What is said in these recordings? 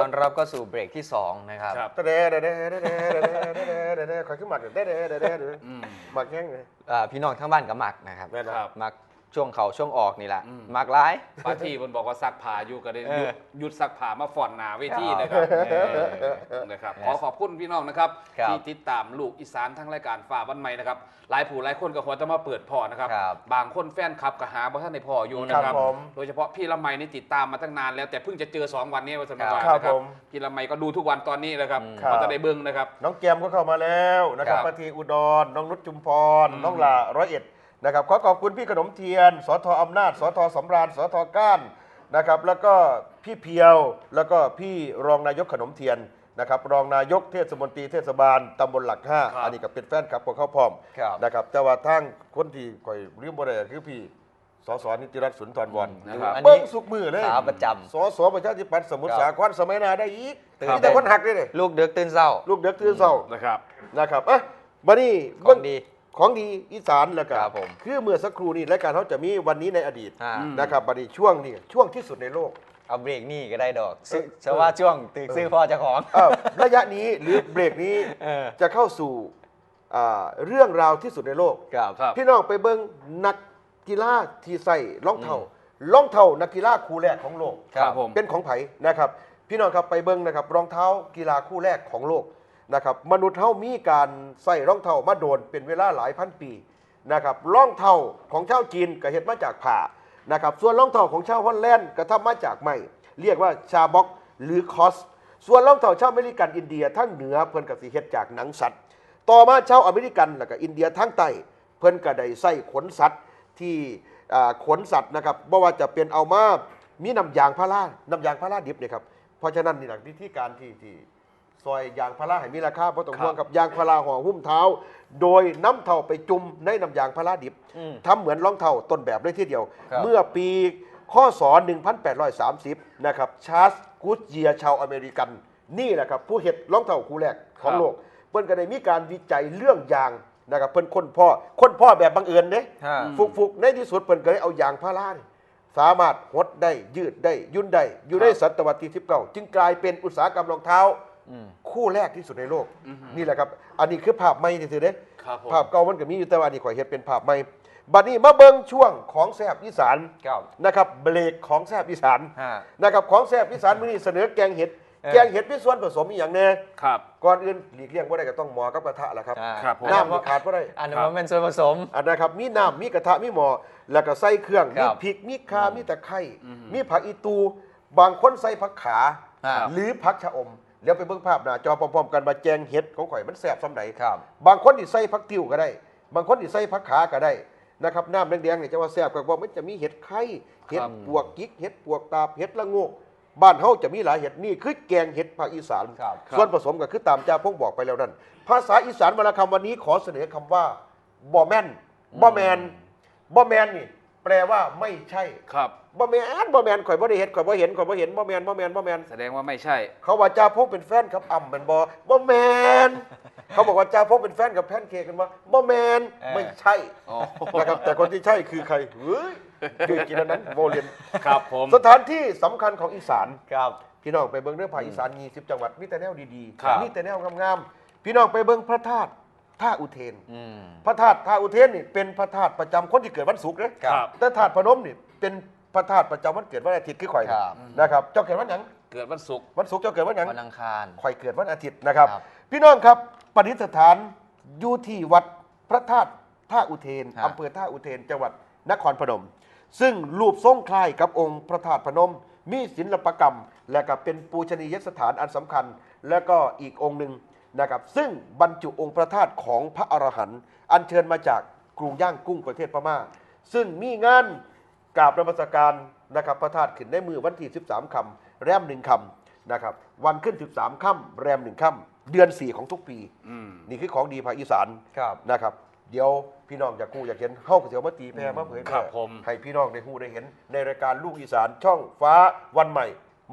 ต้อนรับก็สู่เบรกที่ 2 นะครับ ครับ เด้เด้เด้เด้เด้เด้เด้เด้เด้เด้คอยขึ้นหมักเด้เด้เด้เด้เด้เด้อืมหมักแห้งเลย อ่าพี่น้องทั้งบ้านกับหมักนะครับแม่นครับ หมัก ช่วงเขาช่วงออกนี่แหละอืมหมักร้ายป้าที่มันบอกว่าซักผ้าอยู่ก็ได้หยุดเออหยุดซักผ้ามาฝอนหนาเวทีนะครับเออนะครับ ขอขอบคุณพี่น้องนะครับ ครับที่ติดตามลูกอีสานทั้งรายการฝ่าวันใหม่นะครับ หลายผู้หลายคนก็ควรจะมาเปิดพอนะครับ ครับบางคนแฟนคลับก็หาบ่ท่านในพออยู่นะครับครับผมโดยเฉพาะพี่ละไมนี่ติดตามมาตั้งนานแล้วแต่เพิ่งจะเจอ2วันนี้วันสมัยครับก่อนนะคครัรับบผมพี่ละไมก็ดูทุกวันตอนนี้นะครับอืมก็จะได้เบิ้งนะครับ น้องแกมก็เข้ามาแล้วนะครับครับป้าทีอุดร น้องนุชจุมพรอืมน้องหลาร้อยเอ็ด นะครับขอขอบคุณพี่ขนมเทียน สทอำนาจ สทสำราญ สทก้านนะครับแล้วก็พี่เพียวแล้วก็พี่รองนายกขนมเทียนนะครับรองนายกเทศมนตรีเทศบาลตำบลหลักห้าครับอันนี้ก็เป็นแฟนคลับของเขาพร้อมครับ นะครับแต่ว่าทางคนที่คอยเรียกบ่ได้ก็คือพี่สสนิติรัตน์สุนทรวรรณนะครับอันเบิ้นี้งสุกมือเลยขาประจสสประชาธิปัตย์สมุทรครับ สาครสมัยหนาได้อีกครับมีแต่คนหักเลยเนี่ยลูกเด็กตื่นเศร้า ลูกเด็กตื่นเศร้านะครับนะครับอะมานี่ขอเบิ่งดี ของดีอีสานแล้วก็ครับผมคือเมื่อสักครู่นี้รายการเขาจะมีวันนี้ในอดีตอ่าอืมนะครับบัดนี้ช่วงนี้ช่วงที่สุดในโลก เอาเบรกนี่ก็ได้ดอกซื้อเออเชื่อว่าช่วงตึกซื้อพ่อเจ้าของอ้าวระยะนี้หรือเบรกนี้เออ จะเข้าสู่อ่าเรื่องราวที่สุดในโลก ครับ ครับ พี่น้องไปเบิ่งนักกีฬาที่ใส่รองเท้ารองเท้านักกีฬาคู่แรกของโลก ครับผม เป็นของไผ่นะครับ พี่น้องครับไปเบิ้งนะครับรองเท้ากีฬาคู่แรกของโลก นะครับมนุษย์เฮามีการใส่รองเท้ามาโดนเป็นเวลาหลายพันปีนะครับรองเท้าของชาวจีนก็เฮ็ดมาจากผ้านะครับส่วนรองเท้าของชาวฮอลแลนด์ก็ทำมาจากไม้เรียกว่าชาบ็อกหรือคอส ส่วนรองเท้าชาวอเมริกันอินเดียทั้งเหนือเพิ่นก็สิเฮ็ดจากหนังสัตว์ ต่อมาชาวอเมริกันแล้วก็อินเดียทั้งใต้เพิ่นก็ได้ใส่ขนสัตว์ที่ขนสัตว์นะครับบ่ว่าจะเป็นเอามามีน้ำยางพาราน้ำยางพาราดิบเนี่ยครับเพราะฉะนั้นนี่หละวิธีการที่ที่ ซอยยางพาราให้มีราคาบ่ต้องห่วงกับยางพาราห่อหุ้มเท้า โดยน้ำเท่าไปจุ่มในน้ำยางพาราดิบอืมทำเหมือนรองเท้าต้นแบบเลยทีเดียวครับเมื่อปีข้อศ1830 นะครับ ชาร์ลส์กูดเยียร์ชาวอเมริกัน นี่แหละครับ ผู้เห็ดรองเท้าคู่แรกของครับโลก เพิ่นก็ได้มีการวิจัยเรื่องยางนะครับเพิ่นค้นพ่อค้นพ่อแบบบังเอิญเด้ฮะฟุกฟุกๆในที่สุดเพิ่นก็เลยเอายางพารานี่สามารถหดได้ยืดได้ยุ่นได้อยู่ในศตวรรษที่19จึงกลายเป็นอุตสาหกรรมรองเท้าอืม คู่แรกที่สุดในโลกอือฮึนี่แหละครับ อันนี้คือภาพใหม่ที่สุดเด้ครับผมภาพเก่ามันก็มีอยู่แต่ว่าอันนี้ข่อยเฮ็ดเป็นภาพใหม่บัดนี้มาเบิ่งช่วงของแซบอีสานครับนะครับเบรกของแซบอีสานฮะ นะครับของแซบอีสานมื้อนี้เสนอแกงเห็ด เออ แกงเห็ดมีส่วนผสมอีหยังแน่ครับ ก่อนอื่นหลีกเลี่ยงบ่ได้ก็ต้องหมอกับกระทะล่ะครับ อ่าครับผม น้ำนี่ขาดบ่ได้ อันนั้นมันเป็นส่วนผสม อันนะครับมีน้ำมีกระทะมีหม้อแล้วก็ใส่เครื่องคมีรับพริกมีข่ามีตะไคร้อือฮึมีผักอีตู บางคนใส่ผักขาอ่าหรือผักชะอม เดี๋ยวไปเบิ่งภาพหน้าจอพร้อมๆกันมาแจงเห็ดของข่อยมันแซ่บซำใดครับ บางคนที่ใส่ผักติ้วก็ได้ บางคนที่ใส่ผักขาก็ได้นะครับน้ำแดงๆเนี่ยจะว่าแซ่บก็บอกมันจะมีเห็ดไข่เห็ดครับปวกกิกเห็ดปวกตาบเห็ดละโงกบ้านเฮาจะมีหลายเห็ดนี่คือแกงเห็ดภาคอีสานครับส่วนผสมก็คือตามจ้าพงบอกไปแล้วนั่นภาษาอีสานวรรณคำวันนี้ขอเสนอคำว่าบ่แม่นบ่แมนบ่แมนนี่ แปลว่าไม่ใช่ครับ บ่แมนบ่แมนข่อยบ่ได้เห็นข่อยบ่เห็นข่อยบ่เห็นบ่แมนบ่แมนบ่แมนแสดงว่าไม่ใช่ เขาว่าจ้าพงเป็นแฟนกับอ่ำแมันบ่บ่แมนเขาบอกว่าจ้าพงเป็นแฟนกับแพนเค้กกันบ่บ่แมนเออ ไม่ใช่อ๋อ นะครับแต่คนที่ใช่คือใครเฮ้ยคือกินอันนั้นโวเลียนครับผม สถานที่สำคัญของอีสาน ครับ พี่น้องไปเบิ่งเรื่องภาคอีสาน20จังหวัดมีแต่แนวดีครับมีแต่แนวงามๆพี่น้องไปเบิ่งพระธาตุ ท่าอุเทน อืม พระธาตุท่าอุเทนนี่เป็นพระธาตุประจำคนที่เกิดวันศุกร์นะครับ แต่ธาตุพนมนี่เป็นพระธาตุประจำวันเกิดวันอาทิตย์คือข่อยครับ นะครับ เจ้าเกิดวันหยังเกิดวันศุกร์ วันศุกร์เจ้าเกิดวันหยัง วันอังคาร ข่อยเกิดวันอาทิตย์นะครับ ครับพี่น้องครับปฏิสถานอยู่ที่วัดพระธาตุท่าอุเทนครับอำเภอท่าอุเทนจังหวัดนครพนม ซึ่งรูปทรงคล้ายกับองค์พระธาตุพนม มีศิลปกรรม และก็เป็นปูชนียสถานอันสำคัญ และก็อีกองค์หนึ่ง นะครับซึ่งบรรจุองค์พระธาตุของพระอรหันต์อัญเชิญมาจากกรุงย่างกุ้งประเทศพม่า ซึ่งมีงานกราบนมัสการนะครับพระธาตุขึ้นในมือวันที่ 13คำแรมหนึ่งคำนะครับวันขึ้น 13ค่ำแรมหนึ่งค่ำเดือน 4 ของทุกปีอืมนี่คือของดีภาคอีสานครับนะครับ เดี๋ยวพี่น้องอยากกู้อยากเห็นเข้ากับเสียวมาตีแพรมาเผยแพครัร่บผม ให้พี่น้องได้หู้ได้เห็น ในรายการลูกอีสานช่องฟ้าวันใหม่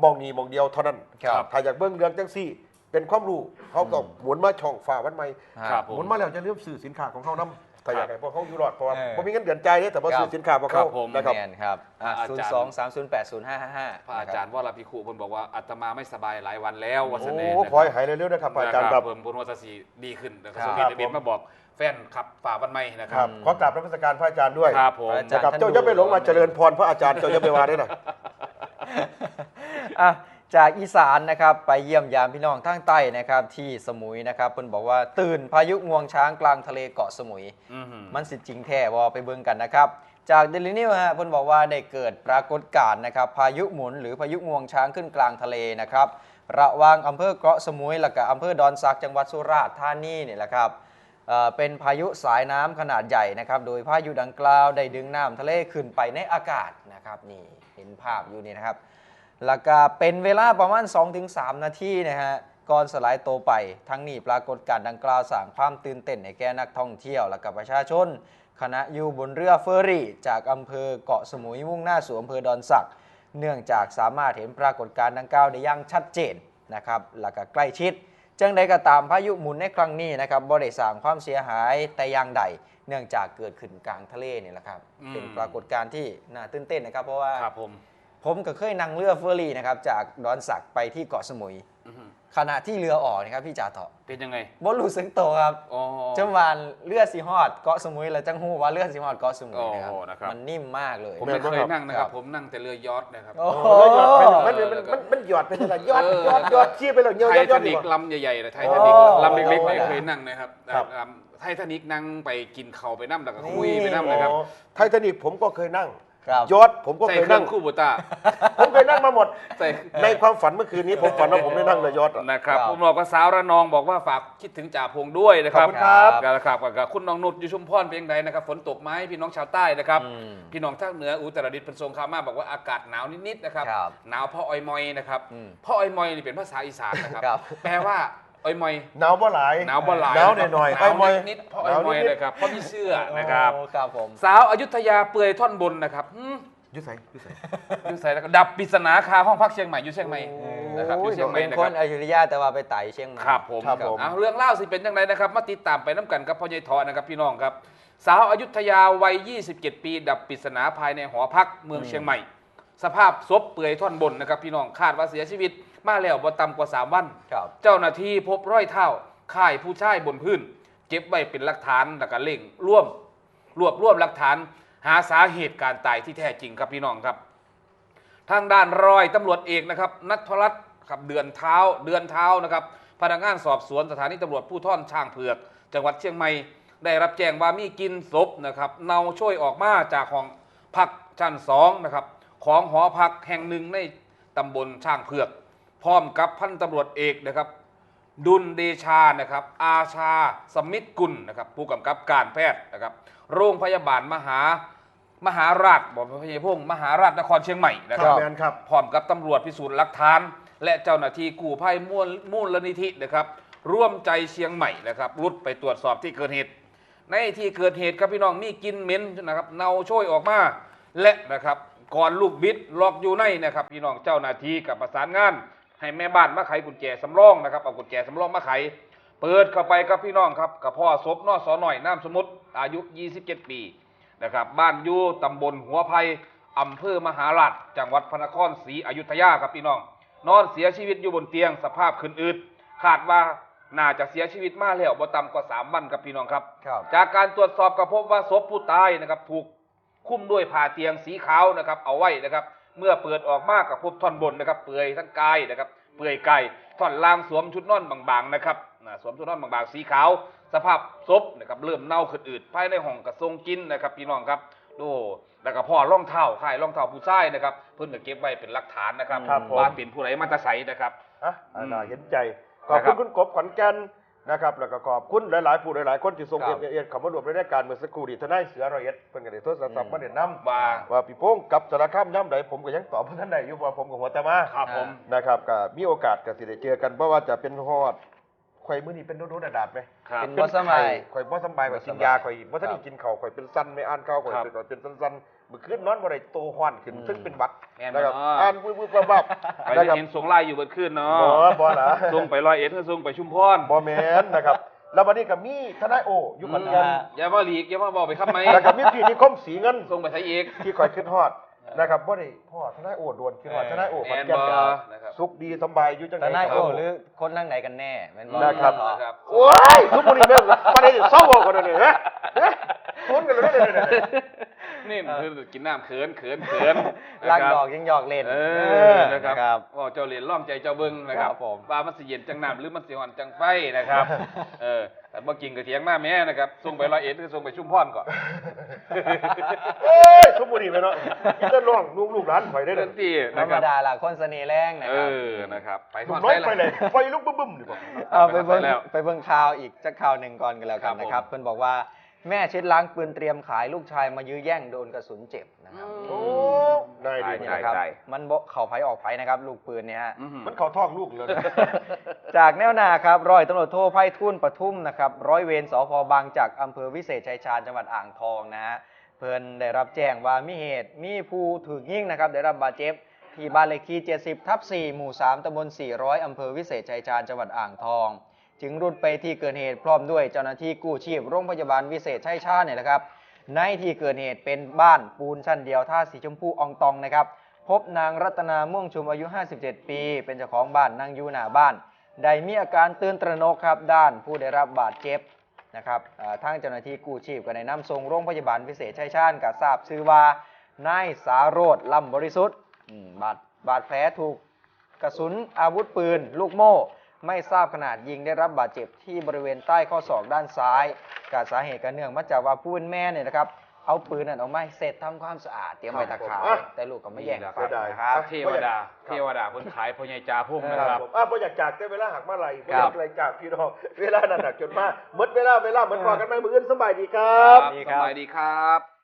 มองนีมองเดียวเท่านั้นครับถ้าอยากเบิ้งเรื่องจังซี่ เป็นความรู้เขาต้องหมุนมาช่องฝ่าวันใหม่ครับผม หมุนมาแล้วจะเลือกสื่อสินค้าของเขานํถ้าอยากให้พวกเขาอยู่รอดเพราะว่าเออ ผมมีเงินเดือนใจเนี่ยแต่ว่าครับสื่อสินค้าพวกครัเขาบผม นะครับ แมนครับอะอาศูนจารย์ ย์สองสามศูนย์แปดศูนย์ห้าห้าห้า พระอาจารย์วรพิคุเพิ่นบอกว่าอาตมาไม่สบายหลายวันแล้ววันโอ้เสน่ห์ขอให้หายเร็วๆนะครับพระอาจารย์ครับ เพิ่มบุญวัตสีดีขึ้นนะครับครับสมเด็จเดบิตมาบอกแฟนขับฝ่าวันใหม่นะคครัรับบขอกราบนมัสการพระอาจารย์ด้วยครับผม อาจารย์นะครับเจ้าอย่าไปหลงมาเจริญพรพระอาจารย์เจ้าอย่าไปว่าได้นะ อะ จากอีสานนะครับไปเยี่ยมยามพี่น้องทางใต้นะครับที่สมุยนะครับเพิ่นบอกว่าตื่นพายุงวงช้างกลางทะเลเกาะสมุย อือหือ มันสิจริงแท้วอไปเบิ่งกันนะครับ จากเดลินิวฮะเพิ่นบอกว่าได้เกิดปรากฏการณ์นะครับ พายุหมุนหรือพายุงวงช้างขึ้นกลางทะเลนะครับระหว่างอำเภอเกาะสมุยและก็อำเภอดอนซักจังหวัดสุราษฎร์ธานีนี่แหละครับเอ่อเป็นพายุสายน้ำขนาดใหญ่นะครับ โดยพายุดังกล่าวได้ดึงน้ำทะเลขึ้นไปในอากาศนะครับนี่เห็นภาพอยู่นี่นะครับ แล้วก็เป็นเวลาประมาณ 2-3 นาทีนะฮะก่อนสลายตัวไป ทั้งนี้ปรากฏการณ์ดังกล่าวสร้างความตื่นเต้นให้แก่นักท่องเที่ยวและกับประชาชน คณะอยู่บนเรือเฟอร์รี่ จากอำเภอเกาะสมุยมุ่งหน้าสู่อำเภอดอนสัก เนื่องจากสามารถเห็นปรากฏการณ์ดังกล่าวได้อย่างชัดเจนนะครับและก็ใกล้ชิดจังใดก็ตามพายุหมุนในครั้งนี้นะครับบ่ได้สร้างความเสียหายแต่อย่างใด เนื่องจากเกิดขึ้นกลางทะเลนี่แหละครับอืมเป็นปรากฏการณ์ที่น่าตื่นเต้นนะครับ เพราะว่าครับผม ผมก็เคยนั่งเรือเฟอร์รี่นะครับจากดอนสักไปที่เกาะสมุย อือหือขณะที่เรือออกนะครับพี่จ่าเถาะเป็นยังไงบ่รู้สึกตัวครับอ๋อ จังหวานเรือสีฮอดเกาะสมุยแล้วจังหูว่าเรือสีฮอดเกาะสมุยนะครับโอ้นะครับ มันนิ่มมากเลย ผมไม่เคยนั่งนะคครัรับ บ ผมนั่งแต่เรือยอทนะครับ โอ้โหโอ้ยมันมันมันมันหยอดไปเลยยอดยอดยอดชี้ไปเลยยอดไทยอดยอทาดนิดีกกว่า ลำใหญ่ๆเลยไททานิกโอ้ลำเล็กๆโอ้ไม่เคยนั่งนะครับครับ ลำไททานิกนั่งไปกินเขาวไปน้ำแล้วก็คุยไปน้ำนะครับอ๋อไททานิกผมก็เคยนั่ง ครับยอดผมก็ใส่เคยเครื่นั่องงคู่บุตาผมเคยนั่งมาหมด ใส่ในความฝันเมื่อคืนนี้ผมฝันว่าผมได้นั่งเรือยอดอะ นะครับครับผมบอกว่าสาวระนองบอกว่าฝากคิดถึงจ่าพงด้วยนะครับขอบคุณครับครับครับกับคุณน้องนุชอยู่ชุมพรเป็นยังไงนะครับฝนตกไหมพี่น้องชาวใต้นะครับ อืมพี่น้องทางเหนืออุตรดิตถ์เป็นทรงคามาบอกว่าอากาศหนาวนิดๆนะครับครับหนาวเพราะออยมอยนะครับอืมเพราะออยมอยนี่เป็นภาษาอีสานนะครับ ครับ แปลว่า ออยมอยหนาวบ่หลายหนาวบ่หลายหนาวหน่อยๆหนาวไอ้มอยนิดๆเพราะออยมอยหนาวนิดๆนะครับเพราะมีเสื้อนะครับโอ้ครับผมสาวอยุธยาเปลือยท่อนบนนะครับหืมยุสัยยุสัยอยุใส่แล้วก็ดับปริศนาคาห้องพักเชียงใหม่อยู่เชียงใหม่นะครับอยู่เชียงใหม่เป็นนะคครันบอยุธยาแต่ว่าไปไต่เชียงใหม่ครับผมครับผมเอาเรื่องเล่าสิเป็นยังไงนะครับมาติดตามไปน้ำกันกับพ่อใหญ่ทอนะครับพี่น้องครับ สาวอายุทยาวัย 27 ปี ดับปริศนาภายในหอพักเมืองเชียงใหม่ สภาพศพเปลือยท่อนบนนะครับพี่น้องคาดว่าเสียชีวิต มาแล้วบ่ต่ำกว่า 3 วัน ครับเจ้าหน้าที่พบรอยเท้าค่ายผู้ชายบนพื้น เก็บไว้เป็นหลักฐานแล้วก็เร่งร่วม รวบรวมหลักฐาน หาสาเหตุการตายที่แท้จริงครับพี่น้องครับ ทางด้านรอยตำรวจเอกนะครับนัทรัตน์ครับเดือนเท้าเดือนเท้านะครับพนักงานสอบสวนสถานีตำรวจผู้ท่อนช่างเผือก จังหวัดเชียงใหม่ได้รับแจ้งว่ามีกินศพนะครับเนาช่วยออกมาจากห้องพักชั้นสองนะครับ ของหอพักแห่งหนึ่งในตำบลช่างเผือก พร้อมกับพันตำรวจเอกนะครับ ดุลเดชานะครับ อาชาสมิทธกุลนะครับ ผู้กำกับการแพทย์นะครับ โรงพยาบาลมหามหาราชบอกพยาพงศ์มหาราชนครเชียงใหม่นะคครัรับบแมนครับ พร้อมกับตำรวจพิสูจน์หลักฐาน และเจ้าหน้าที่กู้ภัยมูลมูลนิธินะครับ ร่วมใจเชียงใหม่นะครับรุดไปตรวจสอบที่เกิดเหตุ ในที่เกิดเหตุครับพี่น้องมีกลินเหม็นนะครับเนาโช่วยออกมาและนะครับ ก่อนลูกบิดล็อกอยู่ในนะครับ พี่น้องเจ้าหน้าที่กับประสานงาน ให้แม่บ้านมาไขกุญแจสำรองนะครับเอากุญแจสำรองมาไข เปิดเข้าไปครับพี่น้องครับกับพ่อศพนอสอหน่อยนามสมุทรอายุ 27 ปีนะครับบ้านอยู่ตำบลหัวไผ่อำเภอมหาราชจังหวัดพระนครศรีอยุธยาครับพี่น้อง นอนเสียชีวิตอยู่บนเตียงสภาพขึ้นอืดคาดว่าน่าจะเสียชีวิตมาแล้วบ่ต่ำกว่าสามวันครับพี่น้องครับครับจากการตรวจสอบก็พบว่าศพผู้ตายนะครับถูก คุ้มด้วยผ้าเตียงสีขาวนะครับเอาไว้นะครับ เมื่อเปิดออกมากับพบท่อนบนนะครับ เปลือยทั้งกายนะครับเปลือยกายท่อนล่างสวมชุดนอนบางๆนะครับนะสวมชุดนอนบางๆสีขาว สภาพศพนะครับเริ่มเน่าขึ้นอืดภายในห้องกระทรงกินนะครับพี่น้องครับดูแล้วก็พ่อร่องเท้าค่ายร่องเท้าผู้ชายนะครับ เพิ่นก็เก็บไว้เป็นหลักฐานนะครับครับผมว่าเป็นผู้ใดมาแตาใสนะครับอะอ่าอืมน่าเห็นใจขอบนะครัคุณบคุณกบขอนแก่น นะครับแล้วก็ขอบคุณหลาย ๆ ผู้หลาย ๆ คนที่ส่งครัเอบเอเขามารวมในรายการเมื่อสักครู่นี้ทนายเสือร้อยเอ็ดเพิ่นก็ได้โทรศัพท์อืมมาเด่นน้ำว่าว่าพี่โป้งกับสารคามย่ำใดผมก็ยังตอบเพื่อนใดอยู่ว่าผมกับหัวตะมาครับผม นะครับก็มีโอกาสก็สิได้เจอกันเพราะว่าจะเป็นฮอด ข่อยมื้อนี้เป็นโดนๆดาดๆไหมครับ เป็นบ่สำบาย ข่อยบ่สำบายข่อยกินบ่สำบายยาข่อยบ่ทันครัได้บกินข้าวข่อยเป็นสั้นไม่อ่านข้าวข่อยครับเป็นเป็นสั้นๆมื้อคืนนอนบ่ได้โตฮ้อนขึ้นอืมซึ่งเป็นหวัดแม่นนะบ่ครับเนาะ อ่านวึบๆวับไปๆนะครับ เห็นส่งไลน์อยู่เบนขึ้นเนาะบ่บ่ล่ะ ส่งไปร้อยเอ็ดก็ส่งไปชุมพรบ่แม่นนะครับ แล้ววันนี้ก็มีทนายโออยู่ขอนแก่นอืมอย่ามาหลีกอย่ามาบอกไปครับไหมแล้วก็มีพี่นิคมสีเงิน ส่งไปไทยเอกที่ข่อยขึ้นฮอด นะครับบ่ได้พ่อทนายโอด่วนขึ้นฮอดทนายโอขอนแก่นแม่นบ่ก็นะครับ สุขดีสำบายอยู่จังแต่ไดนายคโอรับหรือคนทางไหนกันแน่แม่นบ่นะครับอ๋อนะครับโอ้ยทุกคนนี่เรื่องประเด็นเศร้าบอกกันเลยเฮ้ยเฮ้ยทุนกันเลยเนี่ย นี่คือกินน้ำเขินเขินเขินลากนะครับดอกยังหยอกเล่นเอเอออนะครับนะครับว่าเจ้าเหรียญร่องใจเจ้าเบิ้งนะครับครับผมว่ามันสิเย็นจังน้ำหรือมันสิอ่อนจังไฟนะครับ เออแต่บ่กินกระเทียงหน้าแม่นะครับส่งไปร้อยเอ็ดก็ส่งไปชุมพรก่อนเอ้ยทุกคนนี่ไปเนาะกินแต่ร้องลูกลูกหลานข่อยได้เลเรื่ยองที่ธรนะรคมรับดาล่ะคนเสน่ห์แรงนะเอครับอนะครับไปทลูอกดน้อยไส้ไปเลเลยยไฟลุกบึ้มบึ้มๆดีกว่าเอาไปเบิ่งแล้วไปเบิ่งข่าวอีกสักข่าวหนึ่งก่อนกันแล้วกันนะครับ เพิ่นบอกว่า แม่เช็ดล้างปืนเตรียมขายลูกชายมายื้อแย่งโดนกระสุนเจ็บนะครับโอ้ได้ดีนี่ใช่นะครับใช่มันบ่เข่าไผออกไผนะครับ ลูกปืนเนี่ยฮะอื้อหือมันเขาท้องลูกเลยนะจากแนวหน้าครับร้อยตำรวจโทไพฑูรย์ปทุมนะครับร้อยเวรสพบางจากอำเภอวิเศษชัยชาญจังหวัดอ่างทองนะฮะเพิ่นได้รับแจ้งว่ามีเหตุมีผู้ถูกยิงนะครับได้รับบาดเจ็บที่บ้านเลขที่ 70 ทับ 4 หมู่ 3ตำบล400อำเภอวิเศษชัยชาญจังหวัดอ่างทอง จึงรุดไปที่เกิดเหตุพร้อมด้วยเจ้าหน้าที่กู้ชีพโรงพยาบาลวิเศษชัยชาญเนี่ยนะครับ ในที่เกิดเหตุเป็นบ้านปูนชั้นเดียวท่าสีชมพูอองตองนะครับ พบนางรัตนาม่วงชุมอายุ 57 ปี เป็นเจ้าของบ้านนั่งอยู่หน้าบ้าน ได้มีอาการตื่นตระหนกครับด้านผู้ได้รับบาดเจ็บนะครับทางเจ้าหน้าที่กู้ชีพก็ได้นำส่งโรงพยาบาลวิเศษชัยชาญกับทราบชื่อว่านายสาโรธลำบริสุทธิ์บาดบาดแผลถูกกระสุนอาวุธปืน ลูกโม่ ไม่ทราบขนาดยิงได้รับบาดเจ็บที่บริเวณใต้ข้อศอกด้านซ้ายกาสาเหตุกันเนื่องมาจากว่าผู้เป็นแม่เนี่ยนะครับเอาปืนนั่นออกมาให้เสร็จทำความสะอาดเตรียมไว้ตะขายครับผมแต่ลูกก็ไม่แย่งนี่แหละฟังครับนะครับเทวดา เทวดาเพิ่นขายพ่อใหญ่จ่าพุ่มนะคครัรับบ ผมอะพออยากจากได้เวลาหักมาไหลพอครัอยาบกไรจากพี่น้องเวลานั้นหนักจนมากหมดเวลาเวลาเหมือนพอกันไหมมืออื่นสบายดีครับดีสครับบายดีครับ